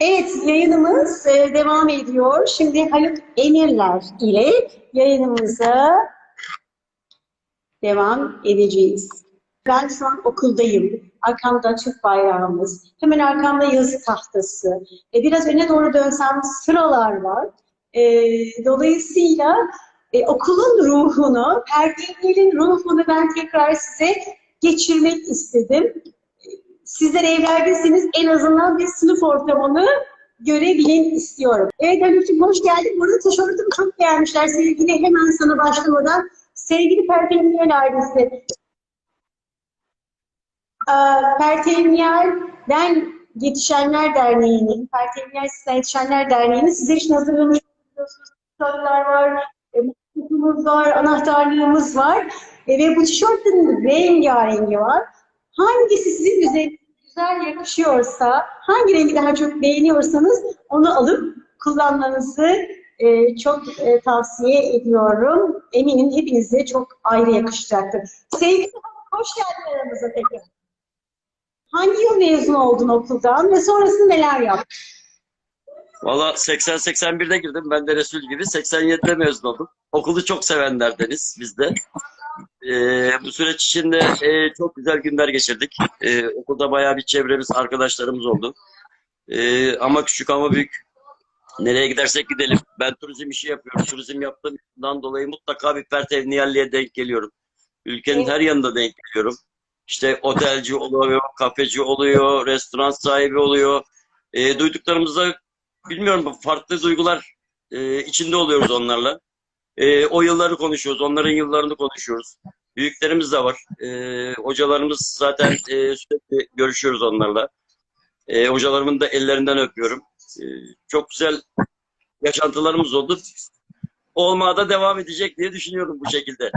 Evet, yayınımız e, devam ediyor. Şimdi Haluk Emirler ile yayınımıza devam edeceğiz. Ben şu an okuldayım. Arkamda Türk bayrağımız. Hemen arkamda yazı tahtası. E, biraz öne doğru dönsem sıralar var. E, dolayısıyla okulun ruhunu, Perdeviye'nin ruhunu ben tekrar size geçirmek istedim. Sizler evlerdesiniz en azından bir sınıf ortamını görebilin istiyorum. Evet Haluk'cum hoş geldin. Burada tişörtümü çok beğenmişler. Sevgili hemen sana başlamadan. Sevgili Pertemniyel ailesi. Pertemniyel'den Yetişenler Derneği'nin, Pertemniyel Sizden Yetişenler Derneği'nin sizler için hazırlamış sorular var, e, mutluluğumuz var, anahtarlığımız var. E, ve bu tişörtün rengarengi var. Hangisi sizin üzerinize güzel yakışıyorsa, hangi rengi daha çok beğeniyorsanız onu alıp kullanmanızı e, çok e, tavsiye ediyorum. Eminim hepinize çok ayrı yakışacaktır. Sevgili hoş geldin aramıza tekrar. Hangi yıl mezun oldun okuldan ve sonrasında neler yaptın? Valla 80-81'de girdim. Ben de Resul gibi. 87'de mezun oldum. Okulu çok sevenlerdeniz biz de. Ee, bu süreç içinde e, çok güzel günler geçirdik. Ee, okulda bayağı bir çevremiz, arkadaşlarımız oldu. Ee, ama küçük ama büyük. Nereye gidersek gidelim. Ben turizm işi yapıyorum. Turizm yaptığımdan dolayı mutlaka bir Pertevniyelli'ye denk geliyorum. Ülkenin her yanında denk geliyorum. İşte otelci oluyor, kafeci oluyor, restoran sahibi oluyor. E, duyduklarımızda bilmiyorum farklı duygular e, içinde oluyoruz onlarla. E, o yılları konuşuyoruz, onların yıllarını konuşuyoruz. Büyüklerimiz de var. E, hocalarımız zaten e, sürekli görüşüyoruz onlarla. E, hocalarımın da ellerinden öpüyorum. E, çok güzel yaşantılarımız oldu. Olmaya da devam edecek diye düşünüyorum bu şekilde.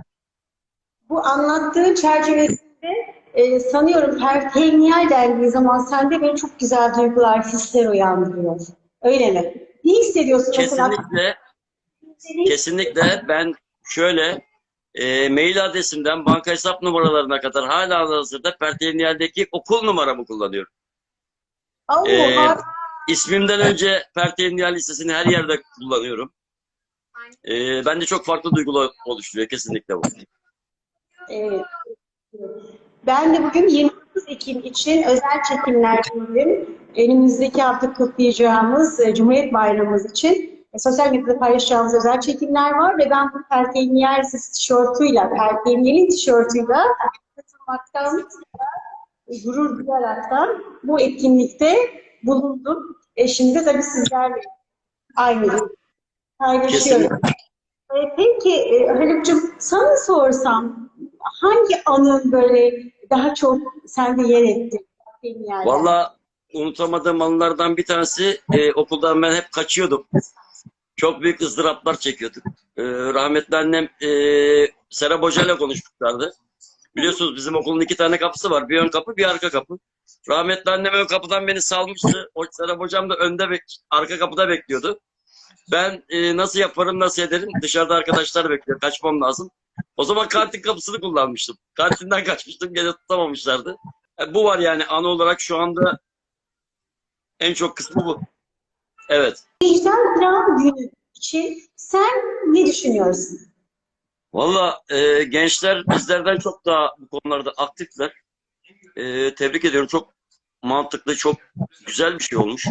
Bu anlattığın çerçevesinde e, sanıyorum pertemniyel dendiği zaman sende böyle çok güzel duygular, hisler uyandırıyor. Öyle mi? Ne hissediyorsun mesela? Kesinlikle. Kesinlikle ben şöyle e, mail adresimden banka hesap numaralarına kadar hala hazırda Pertemniyel'deki okul numaramı kullanıyorum. Oo, Ee, harika. İsmimden önce Pertemniyel listesini her yerde kullanıyorum. E, bende çok farklı duygular oluşturuyor kesinlikle bu. Evet. Ben de bugün 29 Ekim için özel çekimlerdeyim. Önümüzdeki hafta kutlayacağımız e, Cumhuriyet Bayramımız için e, sosyal medyada paylaşacağımız özel çekimler var ve ben bu Pertemniyel tişörtüyle, Pertemniyel'in tişörtüyle katılmaktan e, gurur duyaraktan bu etkinlikte bulundum. E şimdi tabii sizlerle aynı paylaşıyorum. E, Peki e, Haluk'cum sana sorsam hangi anın böyle daha çok sende yer etti? Valla unutamadığım anılardan bir tanesi e, okuldan ben hep kaçıyordum. Çok büyük ızdıraplar çekiyorduk. E, rahmetli annem e, Serap Hoca ile konuşmuşlardı. Biliyorsunuz bizim okulun iki tane kapısı var. Bir ön kapı, bir arka kapı. Rahmetli annem ön kapıdan beni salmıştı. O Serap Hocam da önde, bek- arka kapıda bekliyordu. Ben e, nasıl yaparım, nasıl ederim? Dışarıda arkadaşlar bekliyor. Kaçmam lazım. O zaman kantin kapısını kullanmıştım. Kantinden kaçmıştım. Gene tutamamışlardı. E, bu var yani anı olarak şu anda en çok kısmı bu. Evet. Vicdan Kıram Günü için sen ne düşünüyorsun? Valla e, gençler bizlerden çok daha bu konularda aktifler. E, tebrik ediyorum. Çok mantıklı, çok güzel bir şey olmuş.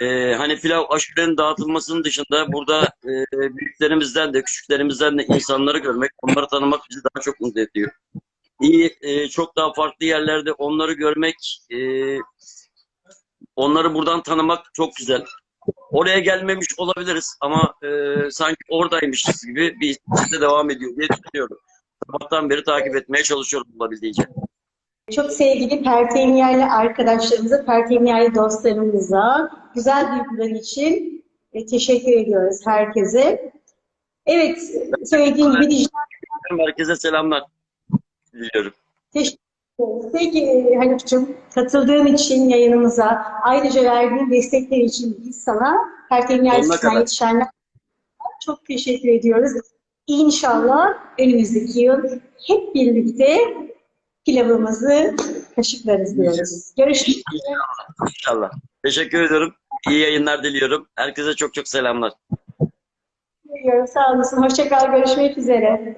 E, hani pilav aşurenin dağıtılmasının dışında burada e, büyüklerimizden de küçüklerimizden de insanları görmek, onları tanımak bizi daha çok mutlu ediyor. İyi, e, çok daha farklı yerlerde onları görmek, e, onları buradan tanımak çok güzel. Oraya gelmemiş olabiliriz ama e, sanki oradaymışız gibi bir hisse devam ediyor diye düşünüyorum. Sabahtan beri takip etmeye çalışıyorum olabildiğince. Çok sevgili Pertemniyelli arkadaşlarımıza, Pertemniyelli dostlarımıza güzel duygular için e, teşekkür ediyoruz herkese. Evet, söylediğim gibi dijital Herkese selamlar diliyorum. Teşekkür. Peki Haluk'cum katıldığın için yayınımıza, ayrıca verdiğin destekler için biz sana Lisesi'nden kadar. yetişenler çok teşekkür ediyoruz. İnşallah önümüzdeki yıl hep birlikte pilavımızı kaşıklarız diyoruz. Görüşmek üzere. İnşallah. Teşekkür ediyorum. İyi yayınlar diliyorum. Herkese çok çok selamlar. Sağ olasın. Hoşça kal. Görüşmek üzere.